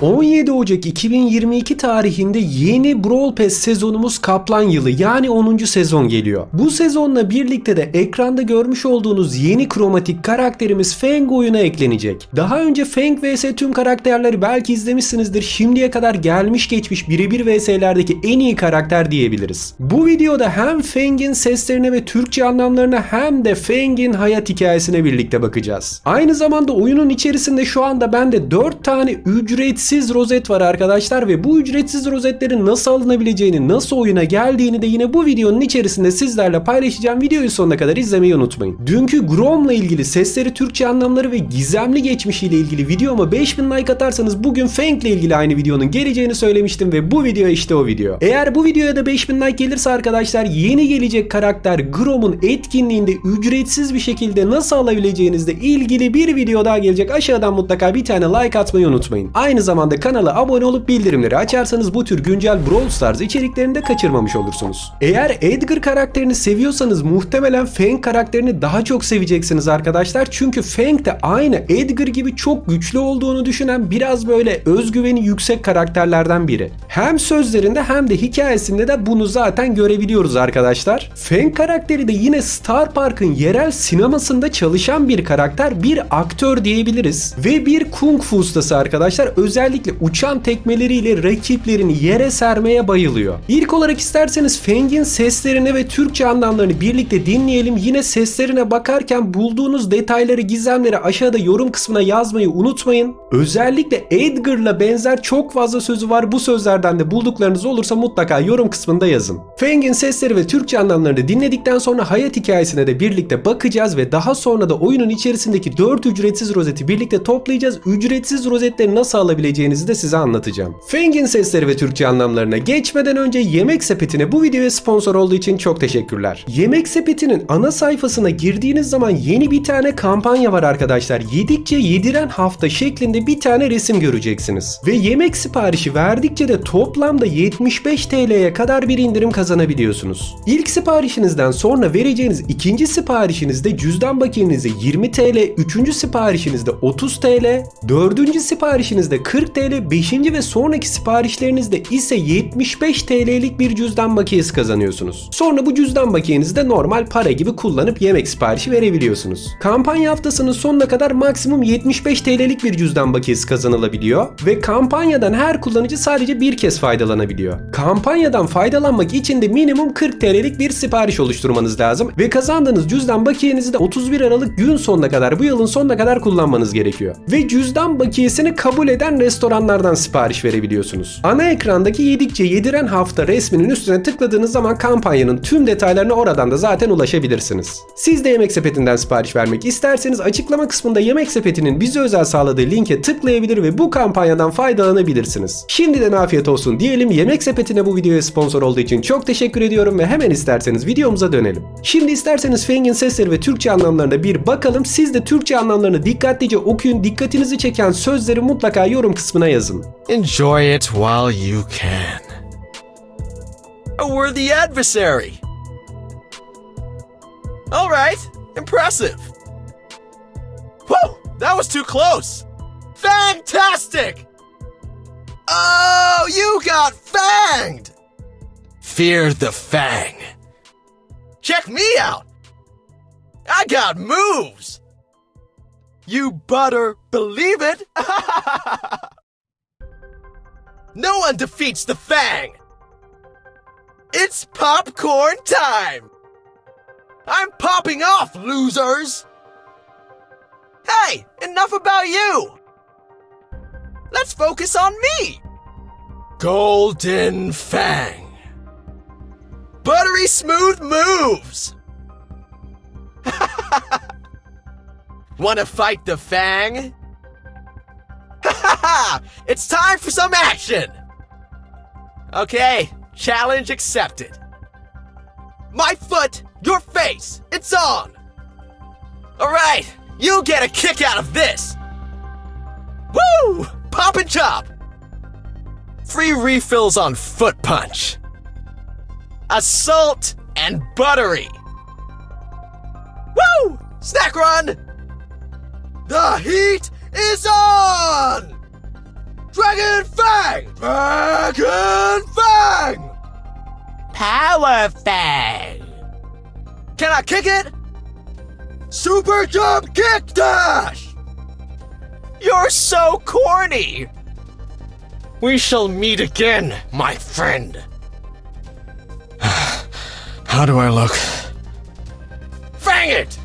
17 Ocak 2022 tarihinde yeni Brawl Pass sezonumuz Kaplan Yılı yani 10. sezon geliyor. Bu sezonla birlikte de ekranda görmüş olduğunuz yeni kromatik karakterimiz Fang oyuna eklenecek. Daha önce Fang vs tüm karakterleri belki izlemişsinizdir. Şimdiye kadar gelmiş geçmiş birebir vs'lerdeki en iyi karakter diyebiliriz. Bu videoda hem Fang'in seslerine ve Türkçe anlamlarına hem de Fang'in hayat hikayesine birlikte bakacağız. Aynı zamanda oyunun içerisinde şu anda bende 4 tane ücretsiz rozet var arkadaşlar ve bu ücretsiz rozetlerin nasıl alınabileceğini, nasıl oyuna geldiğini de yine bu videonun içerisinde sizlerle paylaşacağım. Videoyu sonuna kadar izlemeyi unutmayın. Dünkü Grom'la ilgili sesleri, Türkçe anlamları ve gizemli geçmişiyle ilgili videoma 5000 like atarsanız bugün Fang ile ilgili aynı videonun geleceğini söylemiştim ve bu video işte o video. Eğer bu videoya da 5000 like gelirse arkadaşlar yeni gelecek karakter Grom'un etkinliğinde ücretsiz bir şekilde nasıl alabileceğinizle ilgili bir video daha gelecek. Aşağıdan mutlaka bir tane like atmayı unutmayın. Aynı zamanda kanala abone olup bildirimleri açarsanız bu tür güncel Brawl Stars içeriklerini de kaçırmamış olursunuz. Eğer Edgar karakterini seviyorsanız muhtemelen Fang karakterini daha çok seveceksiniz arkadaşlar. Çünkü Fang de aynı Edgar gibi çok güçlü olduğunu düşünen biraz böyle özgüveni yüksek karakterlerden biri. Hem sözlerinde hem de hikayesinde de bunu zaten görebiliyoruz arkadaşlar. Fang karakteri de yine Star Park'ın yerel sinemasında çalışan bir karakter, bir aktör diyebiliriz. Ve bir kung fu ustası arkadaşlar. Özellikle uçan tekmeleriyle rakiplerini yere sermeye bayılıyor. İlk olarak isterseniz Fang'in seslerini ve Türkçe anlamlarını birlikte dinleyelim. Yine seslerine bakarken bulduğunuz detayları, gizemleri aşağıda yorum kısmına yazmayı unutmayın. Özellikle Edgar'la benzer çok fazla sözü var. Bu sözlerden de bulduklarınız olursa mutlaka yorum kısmında yazın. Fang'in sesleri ve Türkçe anlamlarını dinledikten sonra hayat hikayesine de birlikte bakacağız ve daha sonra da oyunun içerisindeki 4 ücretsiz rozeti birlikte toplayacağız. Ücretsiz rozetleri nasıl alabileceğinizi de size anlatacağım. Fang'in sesleri ve Türkçe anlamlarına geçmeden önce Yemek Sepeti'ne bu videoya sponsor olduğu için çok teşekkürler. Yemek Sepeti'nin ana sayfasına girdiğiniz zaman yeni bir tane kampanya var arkadaşlar. Yedikçe yediren hafta şeklinde bir tane resim göreceksiniz. Ve yemek siparişi verdikçe de toplamda 75 TL'ye kadar bir indirim kazanabiliyorsunuz. İlk siparişinizden sonra vereceğiniz ikinci siparişinizde cüzdan bakiyenize 20 TL, üçüncü siparişinizde 30 TL, dördüncü siparişinizde 40 TL, beşinci ve sonraki siparişlerinizde ise 75 TL'lik bir cüzdan bakiyesi kazanıyorsunuz. Sonra bu cüzdan bakiyenizi de normal para gibi kullanıp yemek siparişi verebiliyorsunuz. Kampanya haftasının sonuna kadar maksimum 75 TL'lik bir cüzdan bakiyesi kazanılabiliyor ve kampanyadan her kullanıcı sadece bir kez faydalanabiliyor. Kampanyadan faydalanmak için de minimum 40 TL'lik bir sipariş oluşturmanız lazım ve kazandığınız cüzdan bakiyenizi de 31 Aralık gün sonuna kadar bu yılın sonuna kadar kullanmanız gerekiyor. Ve cüzdan bakiyesini kabul eden restoranlardan sipariş verebiliyorsunuz. Ana ekrandaki yedikçe yediren hafta resminin üstüne tıkladığınız zaman kampanyanın tüm detaylarına oradan da zaten ulaşabilirsiniz. Siz de Yemek Sepeti'nden sipariş vermek isterseniz açıklama kısmında Yemek Sepeti'nin bize özel sağladığı linke tıklayabilir ve bu kampanyadan faydalanabilirsiniz. Şimdiden afiyet olsun diyelim. Yemek Sepeti'ne bu videoya sponsor olduğu için çok teşekkür ediyorum ve hemen isterseniz videomuza dönelim. Şimdi isterseniz Fang'in sesleri ve Türkçe anlamlarına bir bakalım. Siz de Türkçe anlamlarını dikkatlice okuyun. Dikkatinizi çeken sözleri mutlaka yorum kısmına. Enjoy it while you can. A worthy adversary. All right, impressive. Whoa, that was too close. Fantastic! Oh, you got fanged! Fear the fang. Check me out. I got moves. You butter believe it? No one defeats the Fang! It's popcorn time! I'm popping off, losers! Hey, enough about you! Let's focus on me! Golden Fang. Buttery smooth moves! Wanna fight the Fang? Ha ha ha! it's time for some action! Okay, challenge accepted. My foot, your face, it's on! Alright, you'll get a kick out of this! Woo! Pop and chop! Free refills on Foot Punch. Assault and Buttery. Woo! Snack run! The heat is on! Dragon Fang! Dragon Fang! Power Fang! Can I kick it? Super Jump Kick Dash! You're so corny! We shall meet again, my friend. How do I look? Fang it!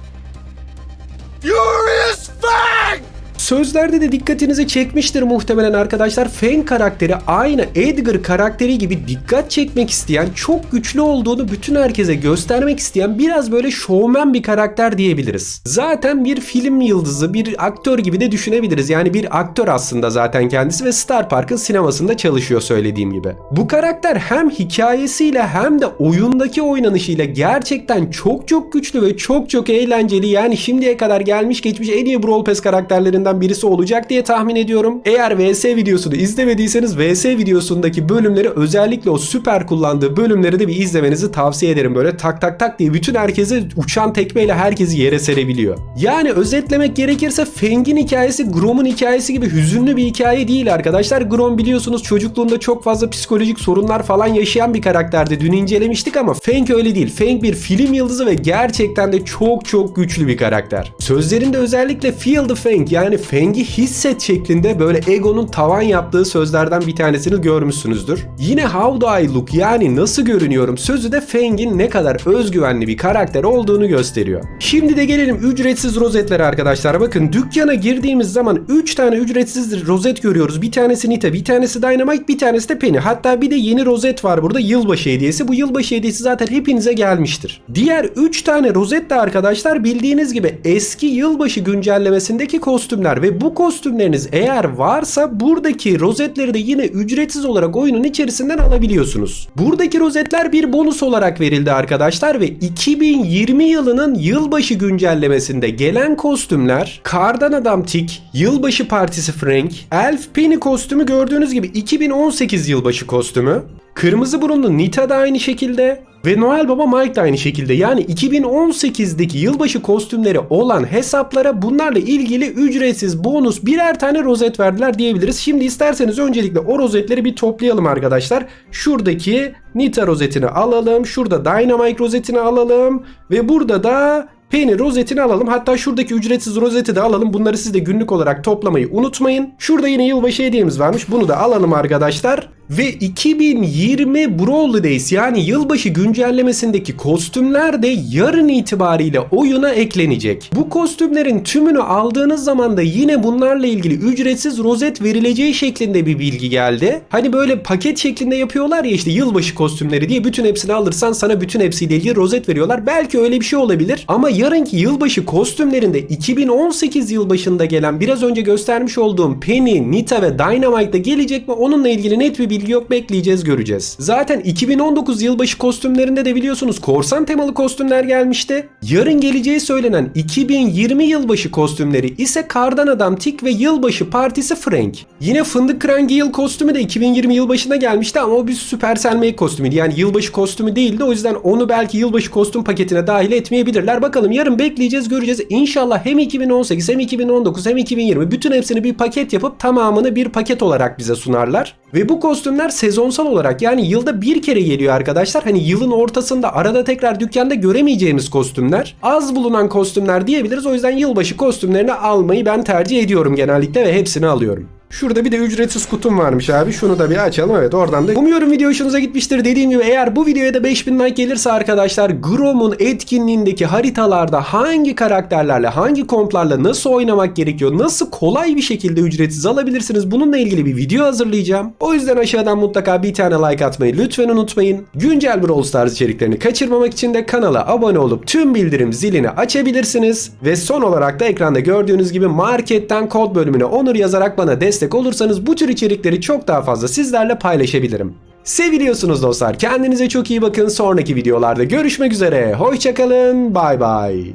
Sözlerde de dikkatinizi çekmiştir muhtemelen arkadaşlar. Fang karakteri aynı Edgar karakteri gibi dikkat çekmek isteyen, çok güçlü olduğunu bütün herkese göstermek isteyen biraz böyle şovmen bir karakter diyebiliriz. Zaten bir film yıldızı, bir aktör gibi de düşünebiliriz. Yani bir aktör aslında zaten kendisi ve Star Park'ın sinemasında çalışıyor söylediğim gibi. Bu karakter hem hikayesiyle hem de oyundaki oynanışıyla gerçekten çok çok güçlü ve çok çok eğlenceli. Yani şimdiye kadar gelmiş geçmiş en iyi Brawl Pass karakterlerinden birisi olacak diye tahmin ediyorum. Eğer VS videosunu izlemediyseniz VS videosundaki bölümleri özellikle o süper kullandığı bölümleri de bir izlemenizi tavsiye ederim. Böyle tak tak tak diye bütün herkesi uçan tekmeyle herkesi yere serebiliyor. Yani özetlemek gerekirse Fang'in hikayesi Grom'un hikayesi gibi hüzünlü bir hikaye değil arkadaşlar. Grom biliyorsunuz çocukluğunda çok fazla psikolojik sorunlar falan yaşayan bir karakterdi. Dün incelemiştik ama Fang öyle değil. Fang bir film yıldızı ve gerçekten de çok çok güçlü bir karakter. Sözlerinde özellikle Feel the Fang yani Fang'i hisset şeklinde böyle Ego'nun tavan yaptığı sözlerden bir tanesini görmüşsünüzdür. Yine How do I look yani nasıl görünüyorum sözü de Fang'in ne kadar özgüvenli bir karakter olduğunu gösteriyor. Şimdi de gelelim ücretsiz rozetlere arkadaşlar. Bakın dükkana girdiğimiz zaman 3 tane ücretsiz rozet görüyoruz. Bir tanesi Nita, bir tanesi Dynamite, bir tanesi de Penny. Hatta bir de yeni rozet var burada yılbaşı hediyesi. Bu yılbaşı hediyesi zaten hepinize gelmiştir. Diğer 3 tane rozet de arkadaşlar bildiğiniz gibi eski yılbaşı güncellemesindeki kostümler ve bu kostümleriniz eğer varsa buradaki rozetleri de yine ücretsiz olarak oyunun içerisinden alabiliyorsunuz. Buradaki rozetler bir bonus olarak verildi arkadaşlar ve 2020 yılının yılbaşı güncellemesinde gelen kostümler Kardan Adam Tik, Yılbaşı Partisi Frank, Elf Penny kostümü gördüğünüz gibi 2018 yılbaşı kostümü, Kırmızı burunlu Nita da aynı şekilde ve Noel Baba Mike de aynı şekilde. Yani 2018'deki yılbaşı kostümleri olan hesaplara bunlarla ilgili ücretsiz bonus birer tane rozet verdiler diyebiliriz. Şimdi isterseniz öncelikle o rozetleri bir toplayalım arkadaşlar. Şuradaki Nita rozetini alalım. Şurada Dynamite rozetini alalım. Ve burada da Penny rozetini alalım. Hatta şuradaki ücretsiz rozeti de alalım. Bunları siz de günlük olarak toplamayı unutmayın. Şurada yine yılbaşı hediyemiz varmış. Bunu da alalım arkadaşlar. Ve 2020 Brawl Days yani yılbaşı güncellemesindeki kostümler de yarın itibariyle oyuna eklenecek. Bu kostümlerin tümünü aldığınız zaman da yine bunlarla ilgili ücretsiz rozet verileceği şeklinde bir bilgi geldi. Hani böyle paket şeklinde yapıyorlar ya işte yılbaşı kostümleri diye bütün hepsini alırsan sana bütün hepsiyle ilgili rozet veriyorlar. Belki öyle bir şey olabilir ama yarınki yılbaşı kostümlerinde 2018 yılbaşında gelen biraz önce göstermiş olduğum Penny, Nita ve Dynamite'da gelecek mi onunla ilgili net bir bilgi yok bekleyeceğiz göreceğiz. Zaten 2019 yılbaşı kostümlerinde de biliyorsunuz korsan temalı kostümler gelmişti. Yarın geleceği söylenen 2020 yılbaşı kostümleri ise Kardan Adam Tik ve Yılbaşı Partisi Frank. Yine Fındık Kıran Gale kostümü de 2020 yılbaşına gelmişti ama o bir Supercell Make kostümüydü. Yani yılbaşı kostümü değildi. O yüzden onu belki yılbaşı kostüm paketine dahil etmeyebilirler. Bakalım yarın bekleyeceğiz göreceğiz. İnşallah hem 2018 hem 2019 hem 2020 bütün hepsini bir paket yapıp tamamını bir paket olarak bize sunarlar. Ve bu kostümler sezonsal olarak yani yılda bir kere geliyor arkadaşlar. Hani yılın ortasında arada tekrar dükkanda göremeyeceğimiz kostümler. Az bulunan kostümler diyebiliriz. O yüzden yılbaşı kostümlerini almayı ben tercih ediyorum genellikle ve hepsini alıyorum. Şurada bir de ücretsiz kutum varmış abi. Şunu da bir açalım. Evet oradan da. Umuyorum video hoşunuza gitmiştir. Dediğim gibi eğer bu videoya da 5000 like gelirse arkadaşlar Grom'un etkinliğindeki haritalarda hangi karakterlerle, hangi komplarla nasıl oynamak gerekiyor, nasıl kolay bir şekilde ücretsiz alabilirsiniz bununla ilgili bir video hazırlayacağım. O yüzden aşağıdan mutlaka bir tane like atmayı lütfen unutmayın. Güncel Brawl Stars içeriklerini kaçırmamak için de kanala abone olup tüm bildirim zilini açabilirsiniz. Ve son olarak da ekranda gördüğünüz gibi marketten kod bölümüne onur yazarak bana destek olursanız bu tür içerikleri çok daha fazla sizlerle paylaşabilirim. Seviliyorsunuz dostlar. Kendinize çok iyi bakın. Sonraki videolarda görüşmek üzere. Hoşçakalın. Bay bay.